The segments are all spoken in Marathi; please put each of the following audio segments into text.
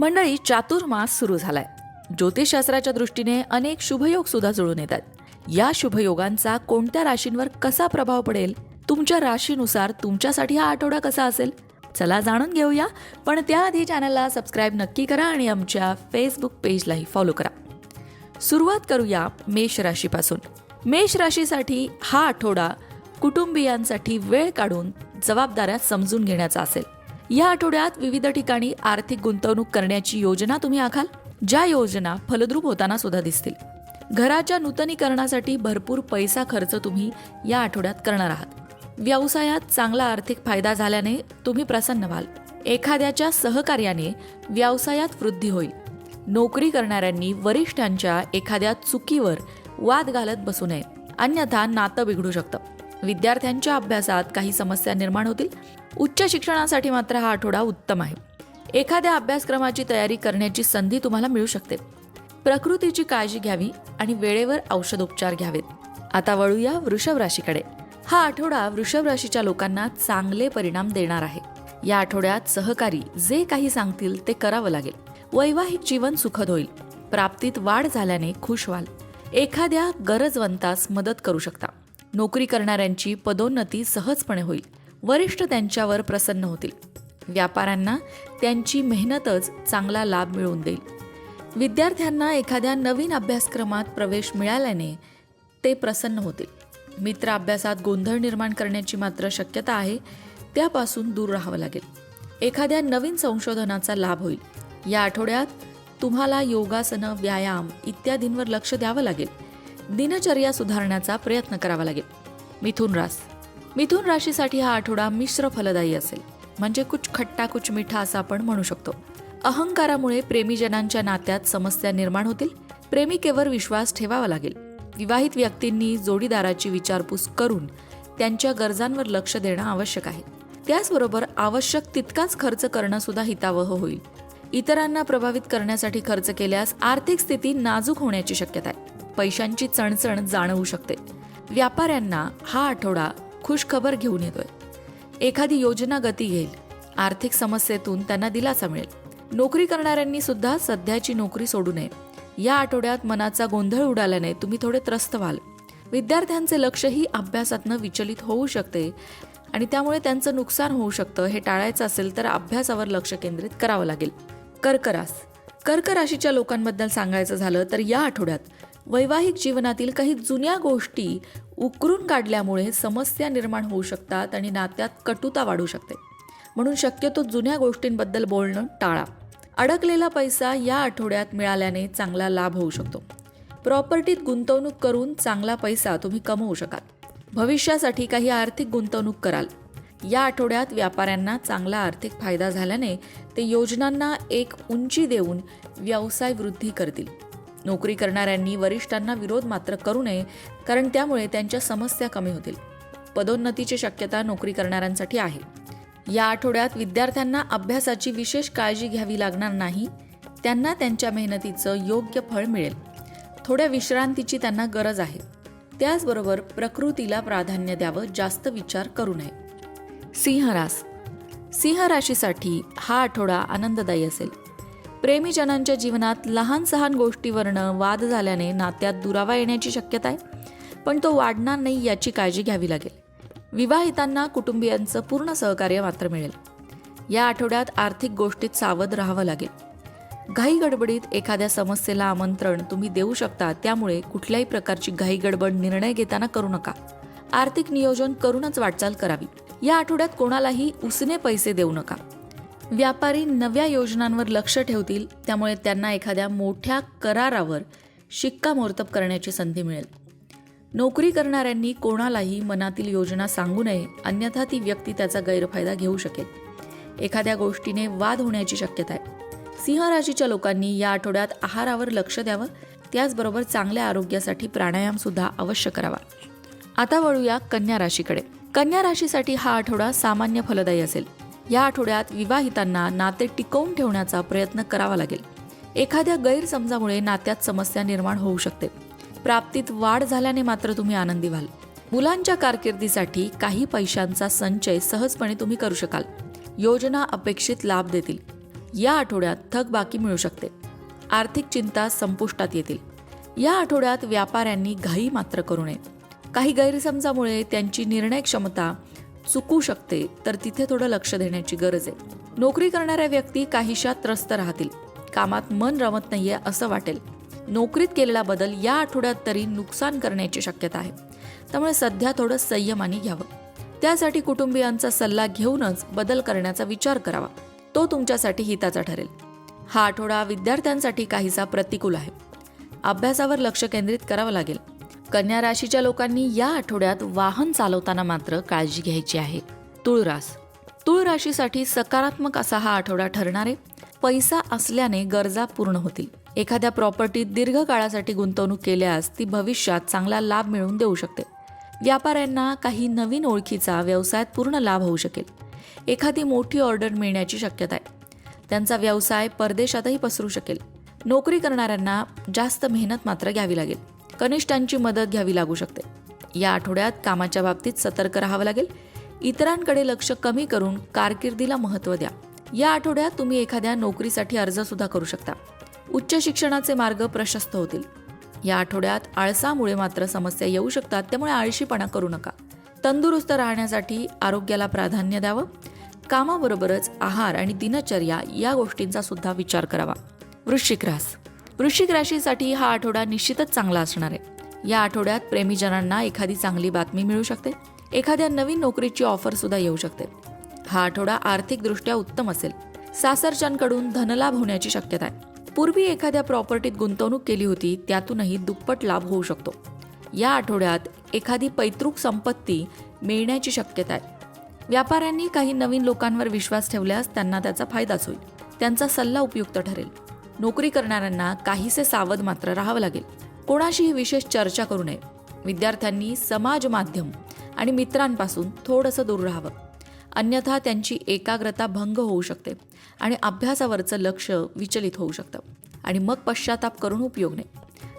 मंडळी चातुर्मास सुरू झालाय. ज्योतिषशास्त्राच्या दृष्टीने अनेक शुभयोग सुद्धा जुळून येतात. या शुभयोगांचा कोणत्या राशींवर कसा प्रभाव पडेल? तुमच्या राशीनुसार तुमच्यासाठी हा आठवडा कसा असेल? चला जाणून घेऊया पण त्याआधी चॅनलला सबस्क्राईब नक्की करा आणि आमच्या फेसबुक पेजलाही फॉलो करा. सुरुवात करूया मेष राशीपासून. मेष राशीसाठी हा आठवडा कुटुंबियांसाठी वेळ काढून जबाबदाऱ्या समजून घेण्याचा असेल. या आठवड्यात विविध ठिकाणी आर्थिक गुंतवणूक करण्याची योजना तुम्ही आखाल? ज्या योजना फलद्रूप होताना सुद्धा दिसतील. घराच्या नूतनीकरणासाठी भरपूर पैसा खर्च तुम्ही या आठवड्यात करणार आहात. व्यवसायात चांगला आर्थिक फायदा झाल्याने तुम्ही प्रसन्न व्हाल. एखाद्याच्या सहकार्याने व्यवसायात वृद्धी होईल. नोकरी करणाऱ्यांनी वरिष्ठांच्या एखाद्या चुकीवर वाद घालत बसू नये. अन्यथा नातं बिघडू शकतं. विद्यार्थ्यांच्या अभ्यासात काही समस्या निर्माण होतील. उच्च शिक्षणासाठी मात्र हा आठवडा उत्तम आहे. एखाद्या अभ्यासक्रमाची तयारी करण्याची संधी तुम्हाला मिळू शकते. प्रकृतीची काळजी घ्यावी आणि वेळेवर औषधोपचार घ्यावेत. आता वळूया वृषभ राशीकडे. हा आठवडा वृषभ राशीच्या लोकांना चांगले परिणाम देणार आहे. या आठवड्यात सहकारी जे काही सांगतील ते करावं लागेल. वैवाहिक जीवन सुखद होईल. प्राप्तीत वाढ झाल्याने खुश व्हाल. एखाद्या गरजवंतास मदत करू शकता. नोकरी करणाऱ्यांची पदोन्नती सहजपणे होईल. वरिष्ठ त्यांच्यावर प्रसन्न होतील. व्यापाऱ्यांना त्यांची मेहनतच चांगला लाभ मिळवून देईल. विद्यार्थ्यांना एखाद्या नवीन अभ्यासक्रमात प्रवेश मिळाल्याने ते प्रसन्न होतील. मित्र अभ्यासात गोंधळ निर्माण करण्याची मात्र शक्यता आहे त्यापासून दूर राहावं लागेल. एखाद्या नवीन संशोधनाचा लाभ होईल. या आठवड्यात तुम्हाला योगासनं व्यायाम इत्यादींवर लक्ष द्यावं लागेल. दिनचर्या सुधारण्याचा प्रयत्न करावा लागेल. मिथुन रास. मिथुन राशीसाठी हा आठवडा मिश्र फलदायी असेल. म्हणजे कुछ खट्टा कुछ मिठा असं आपण म्हणू शकतो. अहंकारामुळे प्रेमीजनांच्या नात्यात समस्या निर्माण होतील. प्रेमिकेवर विश्वास ठेवावा लागेल. विवाहित व्यक्तींनी जोडीदाराची विचारपूस करून त्यांच्या गरजांवर लक्ष देणं आवश्यक आहे. त्याचबरोबर आवश्यक तितकाच खर्च करणं सुद्धा हितावह होईल. इतरांना प्रभावित करण्यासाठी खर्च केल्यास आर्थिक स्थिती नाजूक होण्याची शक्यता आहे. पैशांची चणचण जाणवू शकते. व्यापाऱ्यांना हा आठवडा खुशखबर घेऊन येतोय. एखादी योजना गती घेईल. आर्थिक समस्येतून त्यांना दिलासा मिळेल. नोकरी करणाऱ्यांनी सुद्धा सध्याची नोकरी सोडू नये. या आठवड्यात मनाचा गोंधळ उडाल्याने तुम्ही थोडे त्रस्त व्हाल. विद्यार्थ्यांचे लक्षही अभ्यासातनं विचलित होऊ शकते आणि त्यामुळे त्यांचं नुकसान होऊ शकतं हे टाळायचं असेल तर अभ्यासावर लक्ष केंद्रित करावं लागेल. कर्करास. कर्क राशीच्या लोकांबद्दल सांगायचं झालं तर या आठवड्यात वैवाहिक जीवनातील काही जुन्या गोष्टी उकरून काढल्यामुळे समस्या निर्माण होऊ शकतात आणि नात्यात कटुता वाढू शकते. म्हणून शक्यतो जुन्या गोष्टींबद्दल बोलणं टाळा. अडकलेला पैसा या आठवड्यात मिळाल्याने चांगला लाभ होऊ शकतो. प्रॉपर्टीत गुंतवणूक करून चांगला पैसा तुम्ही कमवू शकाल. भविष्यासाठी काही आर्थिक गुंतवणूक कराल. या आठवड्यात व्यापाऱ्यांना चांगला आर्थिक फायदा झाल्याने ते योजनांना एक उंची देऊन व्यवसाय वृद्धी करतील. नोकरी करणाऱ्यांनी वरिष्ठांना विरोध मात्र करू नये कारण त्यामुळे त्यांच्या समस्या कमी होतील. पदोन्नतीची शक्यता नोकरी करणाऱ्यांसाठी आहे. या आठवड्यात विद्यार्थ्यांना अभ्यासाची विशेष काळजी घ्यावी लागणार नाही त्यांना त्यांच्या मेहनतीचं योग्य फळ मिळेल. थोड्या विश्रांतीची त्यांना गरज आहे. त्याचबरोबर प्रकृतीला प्राधान्य द्यावं जास्त विचार करू नये. सिंहरास सिंह राशीसाठी हा आठवडा आनंददायी असेल. प्रेमीजनांच्या जीवनात लहान सहान गोष्टीवरनं वाद झाल्याने नात्यात दुरावा येण्याची शक्यता आहे. पण तो वाढणार नाही याची काळजी घ्यावी लागेल. विवाहितांना कुटुंबियांचं पूर्ण सहकार्य मात्र मिळेल. या आठवड्यात आर्थिक गोष्टीत सावध राहावं लागेल. घाई गडबडीत एखाद्या समस्येला आमंत्रण तुम्ही देऊ शकता त्यामुळे कुठल्याही प्रकारची घाई गडबड निर्णय घेताना करू नका. आर्थिक नियोजन करूनच वाटचाल करावी. या आठवड्यात कोणालाही उसने पैसे देऊ नका. व्यापारी नव्या योजनांवर लक्ष ठेवतील त्यामुळे त्यांना एखाद्या मोठ्या करारावर शिक्कामोर्तब करण्याची संधी मिळेल. नोकरी करणाऱ्यांनी कोणालाही मनातील योजना सांगू नये अन्यथा ती व्यक्ती त्याचा गैरफायदा घेऊ शकेल. एखाद्या गोष्टीने वाद होण्याची शक्यता आहे. सिंह राशीच्या लोकांनी या आठवड्यात आहारावर लक्ष द्यावं त्याचबरोबर चांगल्या आरोग्यासाठी प्राणायाम सुद्धा अवश्य करावा. आता वळूया कन्या राशीकडे. कन्या राशीसाठी हा आठवडा सामान्य फलदायी असेल. या आठवड्यात विवाहितांना नाते टिकवून ठेवण्याचा प्रयत्न करावा लागेल. एखाद्या गैरसमजामुळे नात्यात समस्या निर्माण होऊ शकते. प्राप्तीत वाढ झाल्याने मात्र तुम्ही आनंदी व्हाल. मुलांच्या कारकिर्दीसाठी काही पैशांचा संचय सहजपणे तुम्ही करू शकाल. योजना अपेक्षित लाभ देतील. या आठवड्यात थकबाकी मिळू शकते. आर्थिक चिंता संपुष्टात येतील. या आठवड्यात व्यापाऱ्यांनी घाई मात्र करू नये. काही गैरसमजामुळे त्यांची निर्णय क्षमता चुकू शकते तर तिथे थोडं लक्ष देण्याची गरज आहे. नोकरी करणाऱ्या व्यक्ती काहीशा त्रस्त राहतील. कामात मन रमत नाहीये असं वाटेल. नोकरीत केलेला बदल या आठवड्यात तरी नुकसान करण्याची शक्यता आहे. त्यामुळे सध्या थोडं संयमाने घ्यावं. त्यासाठी कुटुंबियांचा सल्ला घेऊनच बदल करण्याचा विचार करावा. तो तुमच्यासाठी हिताचा ठरेल. हा आठवडा विद्यार्थ्यांसाठी काहीसा प्रतिकूल आहे. अभ्यासावर लक्ष केंद्रित करावं लागेल. कन्या राशीच्या लोकांनी या आठवड्यात वाहन चालवताना मात्र काळजी घ्यायची आहे. तुळरास तुळ राशीसाठी सकारात्मक असा हा आठवडा ठरणार आहे पैसा असल्याने गरजा पूर्ण होतील. एखाद्या प्रॉपर्टीत दीर्घ काळासाठी गुंतवणूक केल्यास ती भविष्यात चांगला लाभ मिळवून देऊ शकते. व्यापाऱ्यांना काही नवीन ओळखीचा व्यवसायात पूर्ण लाभ होऊ शकेल. एखादी मोठी ऑर्डर मिळण्याची शक्यता आहे. त्यांचा व्यवसाय परदेशातही पसरू शकेल. नोकरी करणाऱ्यांना जास्त मेहनत मात्र घ्यावी लागेल. कनिष्ठांची मदत घ्यावी लागू शकते. या आठवड्यात कामाच्या बाबतीत सतर्क राहावं लागेल. इतरांकडे लक्ष कमी करून कारकिर्दीला महत्त्व द्या. या आठवड्यात तुम्ही एखाद्या नोकरीसाठी अर्ज सुद्धा करू शकता. उच्च शिक्षणाचे मार्ग प्रशस्त होतील. या आठवड्यात आळसामुळे मात्र समस्या येऊ शकतात त्यामुळे आळशीपणा करू नका. तंदुरुस्त राहण्यासाठी आरोग्याला प्राधान्य द्यावं. कामाबरोबरच आहार आणि दिनचर्या या गोष्टींचा सुद्धा विचार करावा. वृश्चिक रास. वृश्चिक राशीसाठी हा आठवडा निश्चितच चांगला असणार आहे. या आठवड्यात प्रेमीजनांना एखादी चांगली बातमी मिळू शकते. एखाद्या नवीन नोकरीची ऑफर सुद्धा येऊ शकते. हा आठवडा आर्थिकदृष्ट्या उत्तम असेल. सासरच्यांकडून धनलाभ होण्याची शक्यता आहे. पूर्वी एखाद्या प्रॉपर्टीत गुंतवणूक केली होती त्यातूनही दुप्पट लाभ होऊ शकतो. या आठवड्यात एखादी पैतृक संपत्ती मिळण्याची शक्यता आहे. व्यापाऱ्यांनी काही नवीन लोकांवर विश्वास ठेवल्यास त्यांना त्याचा फायदाच होईल. त्यांचा सल्ला उपयुक्त ठरेल. नोकरी करणाऱ्यांना काहीसे सावध मात्र राहावं लागेल. कोणाशीही विशेष चर्चा करू नये. विद्यार्थ्यांनी समाज माध्यम आणि मित्रांपासून थोडंसं दूर राहावं. अन्यथा त्यांची एकाग्रता भंग होऊ शकते आणि अभ्यासावरचं लक्ष विचलित होऊ शकतं आणि मग पश्चाताप करून उपयोग नाही.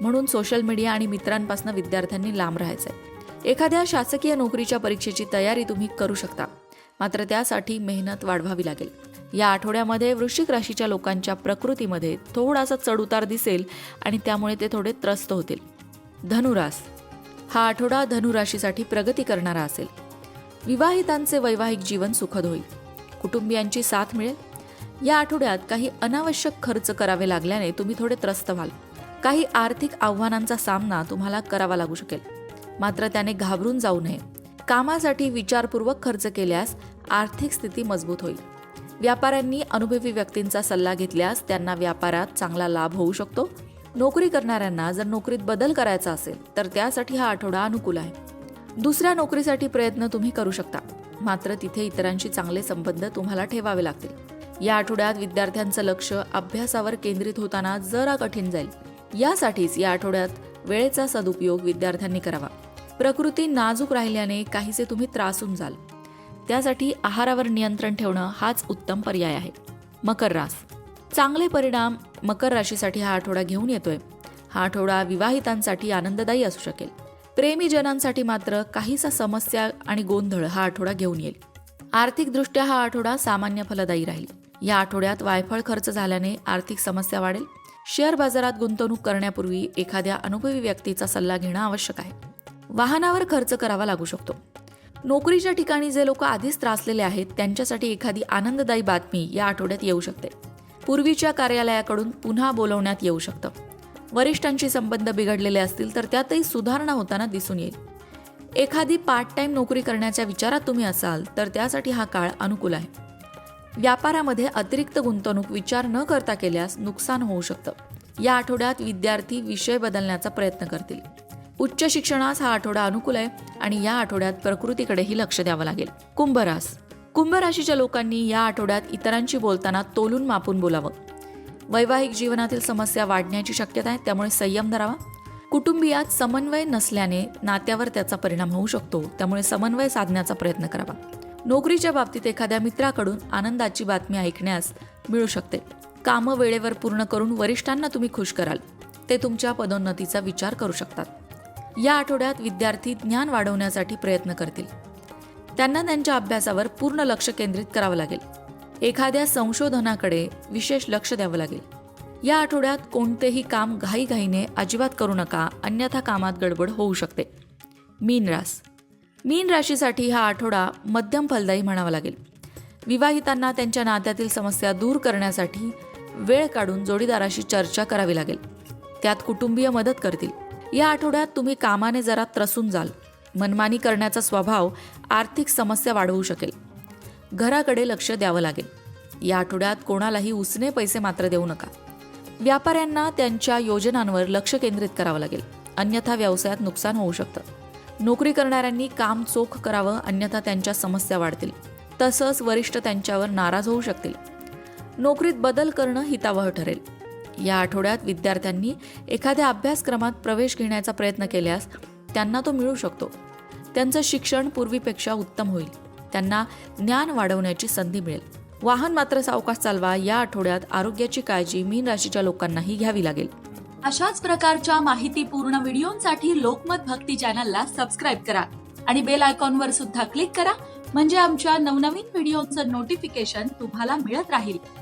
म्हणून सोशल मीडिया आणि मित्रांपासून विद्यार्थ्यांनी लांब राहायचं आहे एखाद्या शासकीय नोकरीच्या परीक्षेची तयारी तुम्ही करू शकता. मात्र त्यासाठी मेहनत वाढवावी लागेल. या आठवड्यामध्ये वृश्चिक राशीच्या लोकांच्या प्रकृतीमध्ये थोडासा चढउतार दिसेल आणि त्यामुळे ते थोडे त्रस्त होतील. धनुरास. हा आठवडा धनुराशीसाठी प्रगती करणारा असेल. विवाहितांचे वैवाहिक जीवन सुखद होईल. कुटुंबियांची साथ मिळेल. या आठवड्यात काही अनावश्यक खर्च करावे लागल्याने तुम्ही थोडे त्रस्त व्हाल. काही आर्थिक आव्हानांचा सामना तुम्हाला करावा लागू शकेल. मात्र त्याने घाबरून जाऊ नये. कामासाठी विचारपूर्वक खर्च केल्यास आर्थिक स्थिती मजबूत होईल. व्यापाऱ्यांनी अनुभवी व्यक्तींचा सल्ला घेतल्यास त्यांना व्यापारात चांगला लाभ होऊ शकतो. नोकरी करणाऱ्यांना जर नोकरीत बदल करायचा असेल तर त्यासाठी हा आठवडा अनुकूल आहे. दुसऱ्या नोकरीसाठी प्रयत्न तुम्ही करू शकता. मात्र तिथे इतरांशी चांगले संबंध तुम्हाला ठेवावे लागतील. या आठवड्यात विद्यार्थ्यांचं लक्ष अभ्यासावर केंद्रित होताना जरा कठीण जाईल. यासाठीच या आठवड्यात वेळेचा सदुपयोग विद्यार्थ्यांनी करावा. प्रकृती नाजूक राहिल्याने काहीसे तुम्ही त्रासून जाल. त्यासाठी आहारावर नियंत्रण ठेवणं हाच उत्तम पर्याय आहे. मकर रास. चांगले परिणाम मकर राशीसाठी हा आठवडा घेऊन येतोय. हा आठवडा विवाहितांसाठी आनंददायी असू शकेल. प्रेमीजनांसाठी मात्र काहीसा समस्या आणि गोंधळ हा आठवडा घेऊन येईल. आर्थिकदृष्ट्या हा आठवडा सामान्य फलदायी राहील. या आठवड्यात वायफळ खर्च झाल्याने आर्थिक समस्या वाढेल. शेअर बाजारात गुंतवणूक करण्यापूर्वी एखाद्या अनुभवी व्यक्तीचा सल्ला घेणं आवश्यक आहे. वाहनावर खर्च करावा लागू शकतो. नोकरीच्या ठिकाणी जे लोक आधीच त्रासलेले आहेत त्यांच्यासाठी एखादी आनंददायी बातमी या आठवड्यात येऊ शकते. पूर्वीच्या कार्यालयाकडून पुन्हा बोलवण्यात येऊ शकतं. वरिष्ठांशी संबंध बिघडलेले असतील तर त्यातही सुधारणा होताना दिसून येईल. एखादी पार्ट टाइम नोकरी करण्याच्या विचारात तुम्ही असाल तर त्यासाठी हा काळ अनुकूल आहे. व्यापारामध्ये अतिरिक्त गुंतवणूक विचार न करता केल्यास नुकसान होऊ शकतं. या आठवड्यात विद्यार्थी विषय बदलण्याचा प्रयत्न करतील. उच्च शिक्षणास हा आठवडा अनुकूल आहे आणि या आठवड्यात प्रकृतीकडेही लक्ष द्यावं लागेल. कुंभरास. कुंभ राशीच्या लोकांनी या आठवड्यात इतरांशी बोलताना तोलून मापून बोलावं. वैवाहिक जीवनातील समस्या वाढण्याची शक्यता आहे त्यामुळे संयम धरावा. कुटुंबियात समन्वय नसल्याने नात्यावर त्याचा परिणाम होऊ शकतो त्यामुळे समन्वय साधण्याचा प्रयत्न करावा. नोकरीच्या बाबतीत एखाद्या मित्राकडून आनंदाची बातमी ऐकण्यास मिळू शकते. कामं वेळेवर पूर्ण करून वरिष्ठांना तुम्ही खुश कराल. ते तुमच्या पदोन्नतीचा विचार करू शकतात. या आठवड्यात विद्यार्थी ज्ञान वाढवण्यासाठी प्रयत्न करतील. त्यांना त्यांच्या अभ्यासावर पूर्ण लक्ष केंद्रित करावं लागेल. एखाद्या संशोधनाकडे विशेष लक्ष द्यावं लागेल. या आठवड्यात कोणतेही काम घाईघाईने अजिबात करू नका अन्यथा कामात गडबड होऊ शकते. मीन रास. मीन राशीसाठी हा आठवडा मध्यम फलदायी म्हणावा लागेल. विवाहितांना त्यांच्या नात्यातील समस्या दूर करण्यासाठी वेळ काढून जोडीदाराशी चर्चा करावी लागेल. त्यात कुटुंबीय मदत करतील. या आठवड्यात तुम्ही कामाने जरा त्रसून जाल. मनमानी करण्याचा स्वभाव आर्थिक समस्या वाढवू शकेल. घराकडे लक्ष द्यावं लागेल. या आठवड्यात कोणालाही उसने पैसे मात्र देऊ नका. व्यापाऱ्यांना त्यांच्या योजनांवर लक्ष केंद्रित करावं लागेल. अन्यथा व्यवसायात नुकसान होऊ शकतं. नोकरी करणाऱ्यांनी काम चोख करावं अन्यथा त्यांच्या समस्या वाढतील. तसंच वरिष्ठ त्यांच्यावर नाराज होऊ शकतील. नोकरीत बदल करणं हितावह ठरेल. या आठवड्यात विद्यार्थ्यांनी एखाद्या अभ्यासक्रमात प्रवेश घेण्याचा प्रयत्न केल्यास त्यांना तो मिळू शकतो. त्यांचं शिक्षण पूर्वीपेक्षा उत्तम होईल. त्यांना ज्ञान वाढवण्याची संधी मिळेल. वाहन मात्र सावकाश चालवा या आठवड्यात आरोग्याची काळजी मीन राशीच्या लोकांनाही घ्यावी लागेल. अशाच प्रकारच्या माहितीपूर्ण व्हिडिओंसाठी लोकमत भक्ती चॅनलला सबस्क्राईब करा आणि बेल आयकॉनवर सुद्धा क्लिक करा. म्हणजे आमच्या नवनवीन व्हिडिओचं नोटिफिकेशन तुम्हाला मिळत राहील.